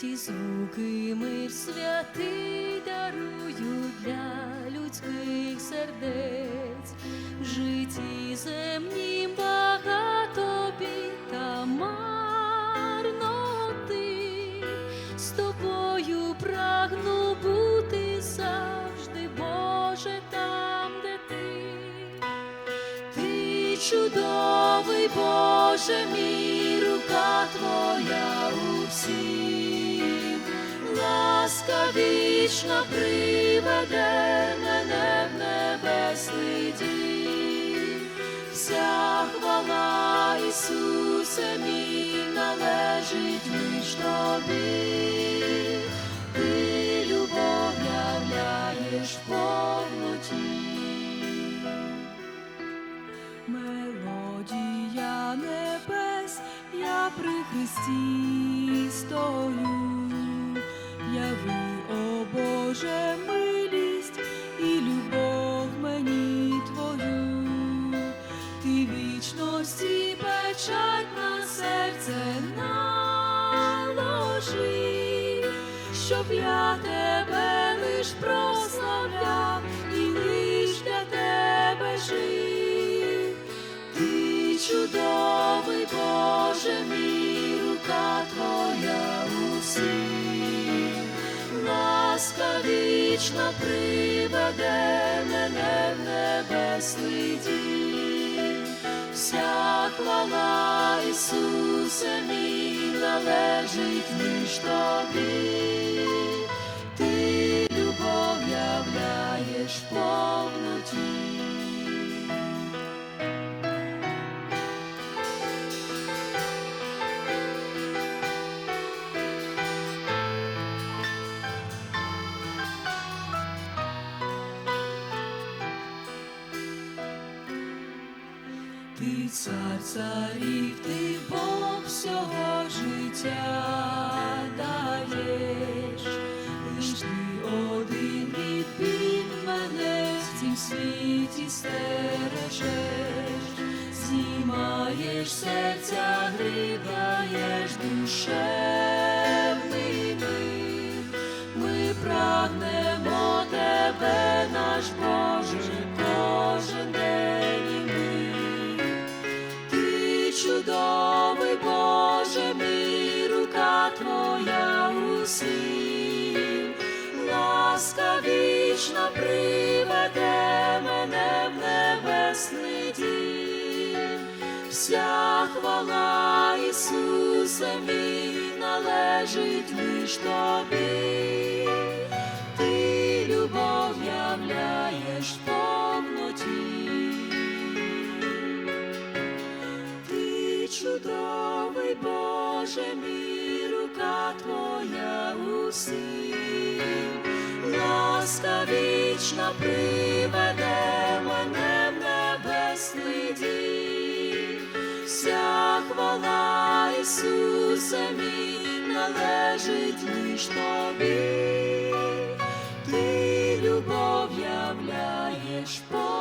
ті звуки мир святий дарую для людських сердець, в житті земнім багато бід та марноти, з тобою прагну бути завжди, Боже, там, де ти. Ти чудовий, Боже мій, вічна приведе мене в небесний дім. Вся хвала Ісусе мій належить лиш тобі, ти любов являєш. Мелодія небес, я при Христі стою, вічності печать на серце щоб я тебе лиш прославляв і лиш для тебе жив. Ти чудовий, Боже мій, Твоя усім, ласка приведе мене в небесний дім. Вся хвала Ісусе мій належить лиш тобі, Ти цар царів, ти Бог всього життя даєш, лиш ти один від бід мене в цім світі стережеш, знімаєш серця, грідаєш душевний. Ми прагнемо тебе, наш Боже, усім, ласка вічна приведе мене в небесний дім. Вся хвала Ісусе мій належить лиш тобі, ти любов являєш повноті. Ти чудовий, Боже мій, Твоя усім, ласка вічна приведе мене в небесний дім. Вся хвала Ісусе мій належить лиш тобі, ти любов являєш по.